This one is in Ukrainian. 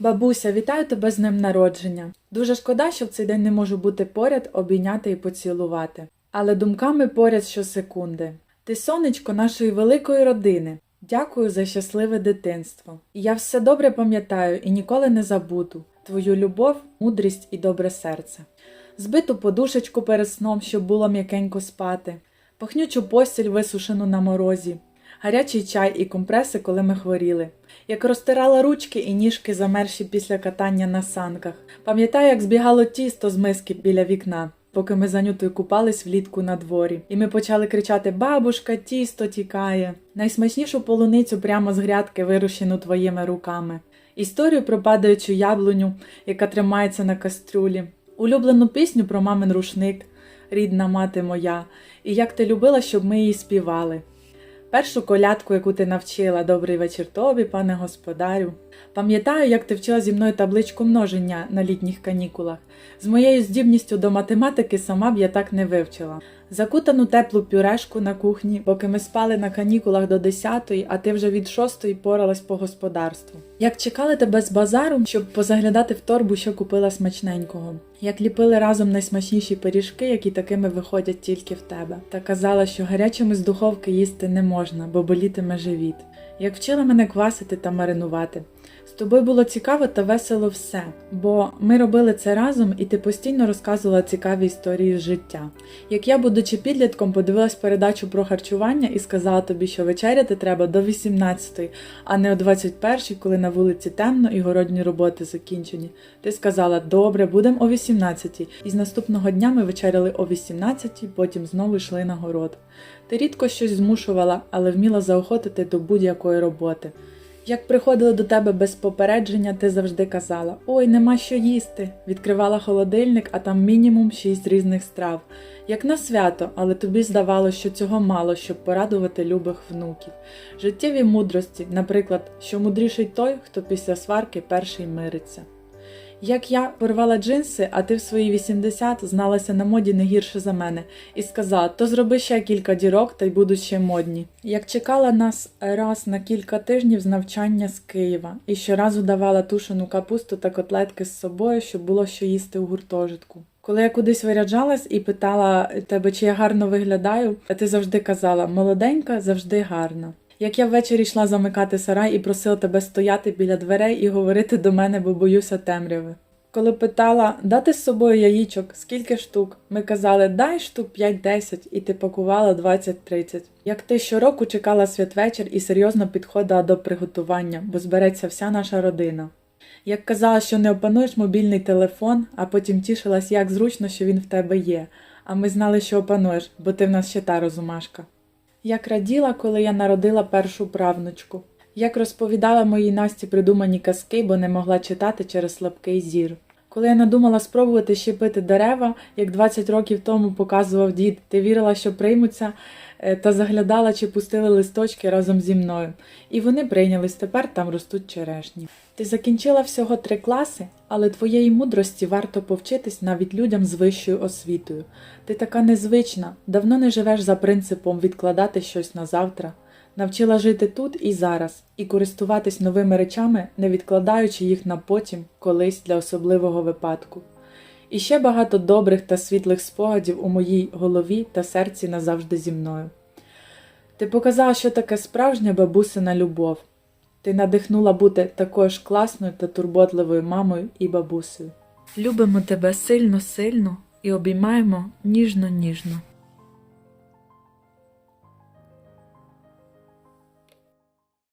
Бабуся, вітаю тебе з днем народження. Дуже шкода, що в цей день не можу бути поряд, обійняти і поцілувати. Але думками поряд щосекунди. Ти сонечко нашої великої родини. Дякую за щасливе дитинство. І я все добре пам'ятаю і ніколи не забуду твою любов, мудрість і добре серце. Збиту подушечку перед сном, щоб було м'якенько спати, пахнючу постіль висушену на морозі, гарячий чай і компреси, коли ми хворіли, як розтирала ручки і ніжки замерші після катання на санках. Пам'ятаю, як збігало тісто з миски біля вікна, поки ми за Нютою купались влітку на дворі. І ми почали кричати Бабушка, тісто тікає. Найсмачнішу полуницю прямо з грядки, вирощену твоїми руками. Історію про падаючу яблуню, яка тримається на кастрюлі, улюблену пісню про мамин рушник, рідна мати моя, і як ти любила, щоб ми її співали. Першу колядку, яку ти навчила, добрий вечір тобі, пане господарю. Пам'ятаю, як ти вчила зі мною табличку множення на літніх канікулах. З моєю здібністю до математики сама б я так не вивчила. Закутану теплу пюрешку на кухні, поки ми спали на канікулах до 10 а ти вже від 6 поралась по господарству. Як чекали тебе з базару, щоб позаглядати в торбу, що купила смачненького. Як ліпили разом найсмачніші пиріжки, які такими виходять тільки в тебе, та казала, що гарячими з духовки їсти не можна, бо болітиме живіт. Як вчила мене квасити та маринувати. З тобою було цікаво та весело все, бо ми робили це разом, і ти постійно розказувала цікаві історії з життя. Як я, будучи підлітком, подивилась передачу про харчування і сказала тобі, що вечеряти треба до 18-ї, а не о 21-й, коли на вулиці темно і городні роботи закінчені. Ти сказала, добре, будемо о 18-й. І з наступного дня ми вечеряли о 18-й, потім знову йшли на город. Ти рідко щось змушувала, але вміла заохотити до будь-якої роботи. Як приходили до тебе без попередження, ти завжди казала: Ой, нема що їсти. Відкривала холодильник, а там мінімум шість різних страв. Як на свято, але тобі здавалося, що цього мало, щоб порадувати любих внуків. Життєві мудрості, наприклад, що мудріший той, хто після сварки перший мириться. Як я порвала джинси, а ти в свої 80 зналася на моді не гірше за мене, і сказала, то зроби ще кілька дірок та й будуть ще модні. Як чекала нас раз на кілька тижнів з навчання з Києва, і щоразу давала тушену капусту та котлетки з собою, щоб було що їсти у гуртожитку. Коли я кудись виряджалась і питала тебе, чи я гарно виглядаю, ти завжди казала молоденька, завжди гарна. Як я ввечері йшла замикати сарай і просила тебе стояти біля дверей і говорити до мене, бо боюся темряви. Коли питала дати з собою яїчок, скільки штук, ми казали дай штук 5-10, і ти пакувала 20-30. Як ти щороку чекала святвечір і серйозно підходила до приготування, бо збереться вся наша родина. Як казала, що не опануєш мобільний телефон, а потім тішилась, як зручно, що він в тебе є, а ми знали, що опануєш, бо ти в нас ще та розумашка. Як раділа, коли я народила першу правнучку, як розповідала моїй Насті придумані казки, бо не могла читати через слабкий зір. Коли я надумала спробувати щепити дерева, як 20 років тому показував дід, ти вірила, що приймуться, е, та заглядала, чи пустили листочки разом зі мною. І вони прийнялись, тепер там ростуть черешні. Ти закінчила всього три класи, але твоєї мудрості варто повчитись навіть людям з вищою освітою. Ти така незвична, давно не живеш за принципом відкладати щось на завтра. Навчила жити тут і зараз, і користуватись новими речами, не відкладаючи їх на потім, колись для особливого випадку. І ще багато добрих та світлих спогадів у моїй голові та серці назавжди зі мною. Ти показала, що таке справжня бабусина любов. Ти надихнула бути такою ж класною та турботливою мамою і бабусею. Любимо тебе сильно, сильно і обіймаємо ніжно, ніжно.